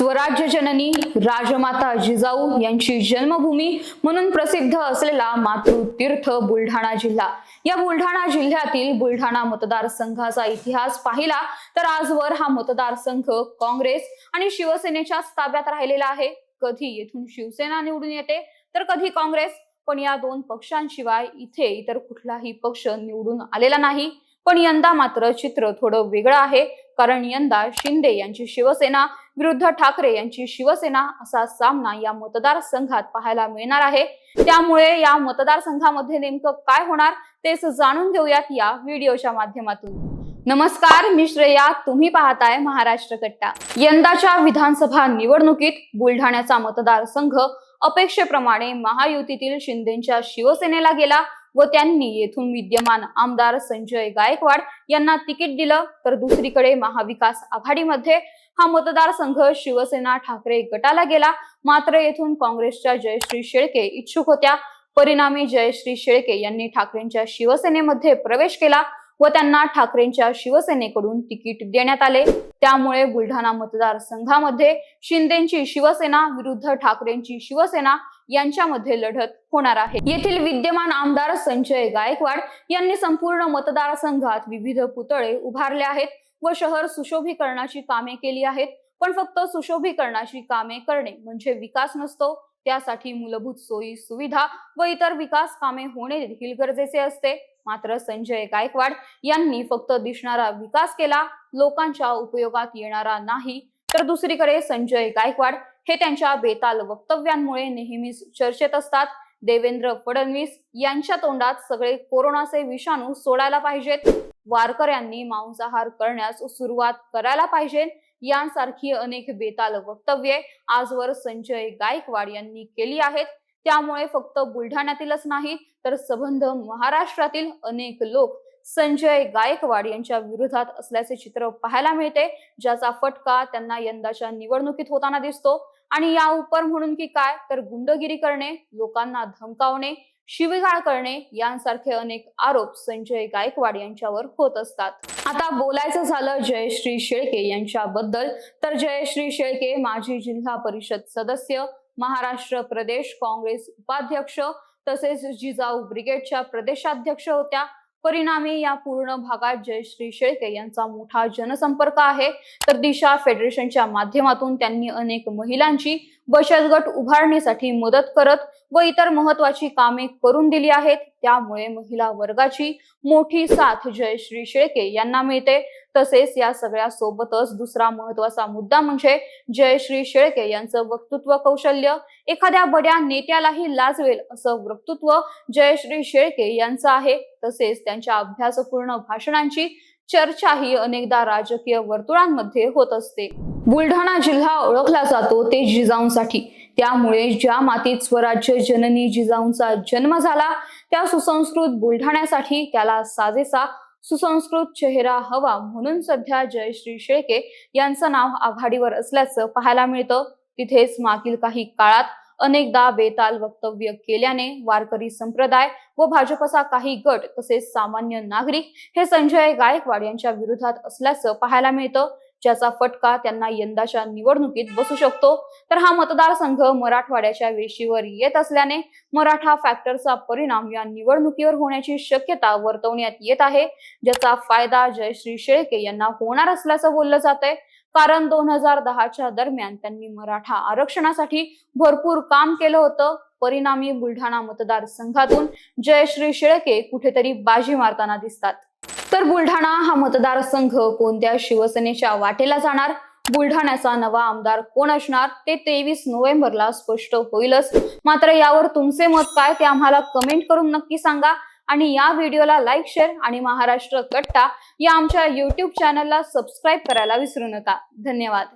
स्वराज्य जननी राजमाता जिजाऊ यांची जन्मभूमी म्हणून प्रसिद्ध असलेला मातृतीर्थ बुलढाणा जिल्हा. या बुलढाणा जिल्ह्यातील बुलढाणा मतदारसंघाचा इतिहास पाहिला तर आजवर हा मतदारसंघ काँग्रेस आणि शिवसेनेच्याच ताब्यात राहिलेला आहे. कधी येथून शिवसेना निवडून येते तर कधी काँग्रेस. पण या दोन पक्षांशिवाय इथे इतर कुठलाही पक्ष निवडून आलेला नाही. पण यंदा मात्र चित्र थोडं वेगळं आहे. कारण यंदा शिंदे यांची शिवसेना विरुद्ध ठाकरे यांची शिवसेना असा सामना या मतदारसंघात पाहायला मिळणार आहे. त्यामुळे या मतदारसंघामध्ये नेमकं काय होणार तेच जाणून घेऊयात या व्हिडिओच्या माध्यमातून. नमस्कार मी श्रेया. तुम्ही पाहताय महाराष्ट्र कट्टा. यंदाच्या विधानसभा निवडणुकीत बुलढाण्याचा मतदारसंघ अपेक्षेप्रमाणे महायुतीतील शिंदेच्या शिवसेनेला गेला व त्यांनी येथून विद्यमान आमदार संजय गायकवाड यांना तिकीट दिलं. तर दुसरीकडे महाविकास आघाडीमध्ये हा मतदारसंघ शिवसेना ठाकरे गटाला गेला. मात्र येथून काँग्रेसच्या जयश्री शेळके इच्छुक होत्या. परिणामी जयश्री शेळके यांनी ठाकरेंच्या शिवसेनेमध्ये प्रवेश केला. व त्यांना ठाकरेंच्या शिवसेनेकडून तिकीट देण्यात आले. त्यामुळे बुलढाणा मतदारसंघामध्ये शिंदेची शिवसेना विरुद्ध ठाकरेंची शिवसेना यांच्यामध्ये लढत होणार आहे. येथील विद्यमान आमदार संजय गायकवाड यांनी संपूर्ण मतदारसंघात विविध पुतळे उभारले आहेत व शहर सुशोभीकरणाची कामे केली आहेत. पण फक्त सुशोभीकरणाची कामे करणे म्हणजे विकास नसतो. त्यासाठी मूलभूत सोयी सुविधा व इतर विकास कामे होणे देखील गरजेचे असते. मात्र संजय गायकवाड यांनी फक्त दिसणारा विकास केला लोकांच्या उपयोगात येणारा नाही. तर दुसरीकडे संजय गायकवाड हे त्यांच्या बेताल वक्तव्यांमुळे नेहमीच चर्चेत असतात. देवेंद्र फडणवीस यांच्या तोंडात सगळे कोरोनाचे विषाणू सोडायला पाहिजेत. वारकऱ्यांनी मांसाहार करण्यास सुरुवात करायला पाहिजे. यांसारखी अनेक बेताल वक्तव्ये आजवर संजय गायकवाड यांनी केली आहेत. त्यामुळे फक्त बुलढाण्यातीलच नाही तर सबंध महाराष्ट्रातील अनेक लोक संजय गायकवाड यांच्या विरोधात असल्याचे चित्र पाहायला मिळते ज्याचा फटका त्यांना यंदाच्या निवडणुकीत होताना दिसतो. आणि या उपर म्हणून की काय तर गुंडगिरी करणे लोकांना धमकावणे शिवीगाळ करणे यांसारखे अनेक आरोप संजय गायकवाड यांच्यावर होत असतात. आता बोलायचं झालं जयश्री शेळके यांच्याबद्दल तर जयश्री शेळके माजी जिल्हा परिषद सदस्य महाराष्ट्र प्रदेश काँग्रेस उपाध्यक्ष तसेच जिजाऊ ब्रिगेडच्या प्रदेशाध्यक्ष होत्या. परिणामी या पूर्ण भागात जयश्री शेळके यांचा मोठा जनसंपर्क आहे. तर दिशा फेडरेशनच्या माध्यमातून त्यांनी अनेक महिलांची बचत गट उभारण्यासाठी मदत करत व इतर महत्वाची कामे करून दिली आहेत. त्यामुळे महिला वर्गाची मोठी साथ जयश्री शेळके यांना मिळते. तसेच या सगळ्या सोबतच दुसरा महत्त्वाचा मुद्दा म्हणजे जयश्री शेळके यांचं वक्तृत्व कौशल्य. एखाद्या बड्या नेत्यालाही लाजवेल असं वक्तृत्व जयश्री शेळके यांचं आहे. तसेच त्यांच्या अभ्यासपूर्ण भाषणांची चर्चाही अनेकदा राजकीय वर्तुळांमध्ये होत असते. बुलढाणा जिल्हा ओळखला जातो ते जिजाऊंसाठी. त्यामुळे ज्या मातीत स्वराज्य जननी जिजाऊंचा जन्म झाला त्या सुसंस्कृत बुलढाण्यासाठी त्याला साजेसा सुसंस्कृत चेहरा हवा म्हणून सध्या जयश्री शेळके यांचं नाव आघाडीवर असल्याचं पाहायला मिळतं. तिथेच मागील काही काळात अनेकदा बेताल वक्तव्य केल्याने वारकरी संप्रदाय व भाजपचा काही गट तसेच सामान्य नागरिक हे संजय गायकवाड यांच्या विरोधात असल्याचं पाहायला मिळतं. ज्याचा फटका त्यांना यंदाच्या निवडणुकीत बसू शकतो. तर हा मतदारसंघ मराठवाड्याच्या वेशीवर येत असल्याने मराठा फॅक्टरचा परिणाम या निवडणुकीवर होण्याची शक्यता वर्तवण्यात येत आहे. ज्याचा फायदा जयश्री शेळके यांना होणार असल्याचं बोललं जात आहे कारण दोन हजार दहाच्या दरम्यान त्यांनी मराठा आरक्षणासाठी भरपूर काम केलं होतं. परिणामी बुलढाणा मतदारसंघातून जयश्री शेळके कुठेतरी बाजी मारताना दिसतात. तर बुलढाणा हा मतदारसंघ कोणत्या शिवसेनेच्या वाटेला जाणार? बुलढाण्याचा नवा आमदार कोण असणार? ते तेवीस नोव्हेंबरला स्पष्ट होईलच. मात्र यावर तुमचे मत काय ते आम्हाला कमेंट करून नक्की सांगा. आणि या व्हिडिओला लाईक शेअर आणि महाराष्ट्र कट्टा या आमच्या युट्यूब चॅनलला सबस्क्राईब करायला विसरू नका. धन्यवाद.